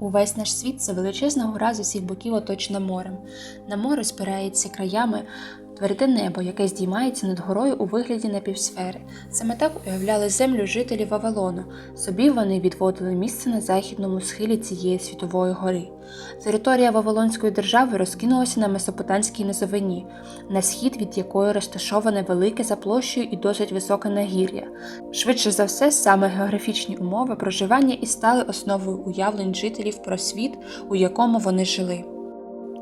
Увесь наш світ це величезна гора з усіх боків оточена морем. На море спирається краями тверде небо, яке здіймається над горою у вигляді напівсфери. Саме так уявляли землю жителі Вавилону. Собі вони відводили місце на західному схилі цієї світової гори. Територія Вавилонської держави розкинулася на Месопотамській низовині, на схід від якої розташоване велике за площею і досить високе нагір'я. Швидше за все, саме географічні умови проживання і стали основою уявлень жителів про світ, у якому вони жили.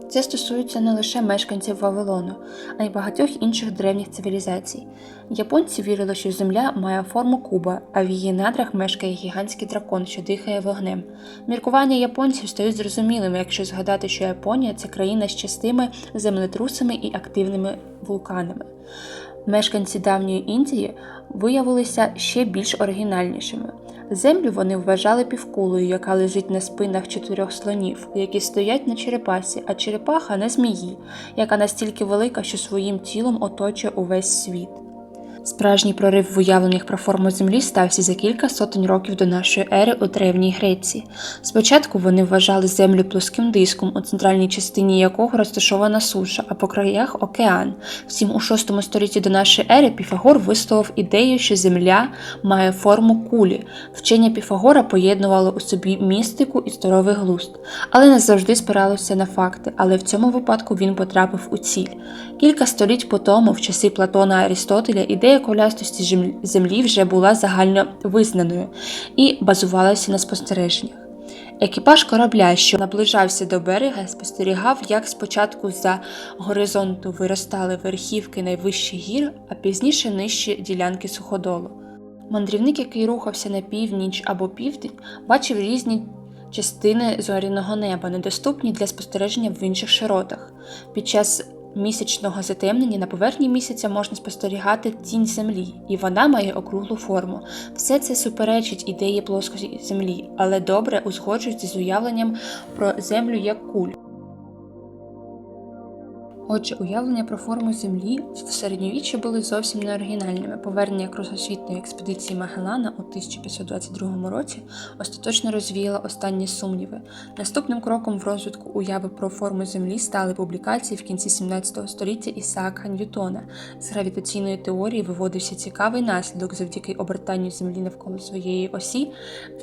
Це стосується не лише мешканців Вавилону, а й багатьох інших древніх цивілізацій. Японці вірили, що Земля має форму куба, а в її надрах мешкає гігантський дракон, що дихає вогнем. Міркування японців стають зрозумілими, якщо згадати, що Японія це країна з частими землетрусами і активними вулканами. Мешканці давньої Індії виявилися ще більш оригінальнішими. Землю вони вважали півкулею, яка лежить на спинах чотирьох слонів, які стоять на черепасі, а черепаха на змії, яка настільки велика, що своїм тілом оточує увесь світ. Справжній прорив в уявленнях про форму землі стався за кілька сотень років до нашої ери у Древній Греції. Спочатку вони вважали землю плоским диском, у центральній частині якого розташована суша, а по краях океан. Втім, у VI столітті до нашої ери Піфагор висловив ідею, що земля має форму кулі. Вчення Піфагора поєднувало у собі містику і здоровий глузд, але не завжди спиралося на факти. Але в цьому випадку він потрапив у ціль. Кілька століть по тому, в часи Платона Арістотеля, ідея колястості землі вже була загально визнаною і базувалася на спостереженнях. Екіпаж корабля, що наближався до берега, спостерігав, як спочатку за горизонту виростали верхівки найвищих гір, а пізніше нижчі ділянки суходолу. Мандрівник, який рухався на північ або південь, бачив різні частини зоряного неба, недоступні для спостереження в інших широтах. Під час місячного затемнення на поверхні місяця можна спостерігати тінь землі, і вона має округлу форму. Все це суперечить ідеї плоскості землі, але добре узгоджується з уявленням про землю як куль. Отже, уявлення про форму Землі в середньовіччі були зовсім не оригінальними. Повернення кругосвітної експедиції Магеллана у 1522 році остаточно розвіяло останні сумніви. Наступним кроком в розвитку уяви про форму Землі стали публікації в кінці 17 століття Ісаака Ньютона. З гравітаційної теорії виводився цікавий наслідок завдяки обертанню Землі навколо своєї осі.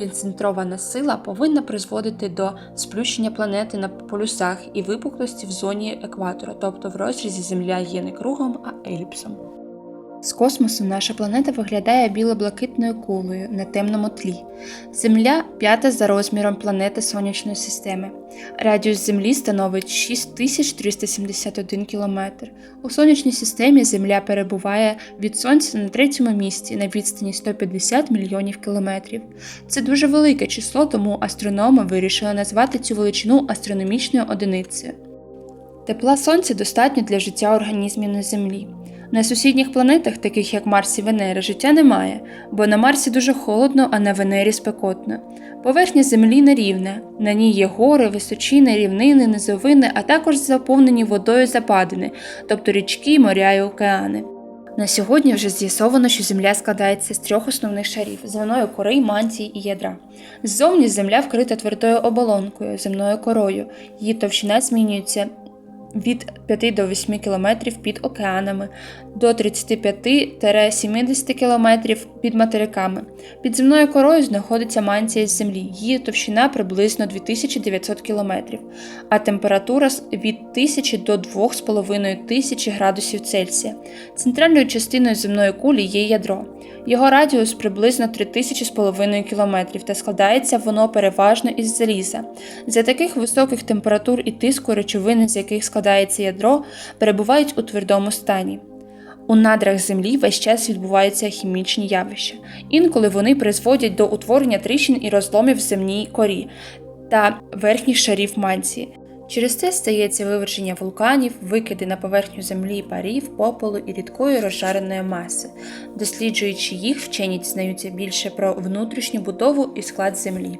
Відцентрована сила повинна призводити до сплющення планети на полюсах і випуклості в зоні екватора тобто в розрізі Земля є не кругом, а еліпсом. З космосу наша планета виглядає біло-блакитною кулею на темному тлі. Земля п'ята за розміром планети Сонячної системи. Радіус Землі становить 6371 км. У сонячній системі Земля перебуває від Сонця на третьому місці на відстані 150 мільйонів кілометрів. Це дуже велике число, тому астрономи вирішили назвати цю величину астрономічною одиницею. Тепла сонця достатньо для життя організмів на Землі. На сусідніх планетах, таких як Марс і Венера, життя немає, бо на Марсі дуже холодно, а на Венері спекотно. Поверхня Землі нерівна, на ній є гори, височини, рівнини, низовини, а також заповнені водою западини, тобто річки, моря і океани. На сьогодні вже з'ясовано, що Земля складається з трьох основних шарів земної кори, мантії і ядра. Ззовні Земля вкрита твердою оболонкою, земною корою, її товщина змінюється від 5 до 8 км під океанами до 35-70 км під материками. Під земною корою знаходиться мантія з землі, її товщина приблизно 2900 км, а температура від 1000 до 2500 градусів Цельсія. Центральною частиною земної кулі є ядро. Його радіус приблизно 3000,5 км та складається воно переважно із заліза. За таких високих температур і тиску речовини, з яких складається ядро, перебувають у твердому стані. У надрах землі весь час відбуваються хімічні явища. Інколи вони призводять до утворення тріщин і розломів в земній корі та верхніх шарів мантії. Через це стається виверження вулканів, викиди на поверхню землі парів, попелу і рідкої розжареної маси. Досліджуючи їх, вчені дізнаються більше про внутрішню будову і склад землі.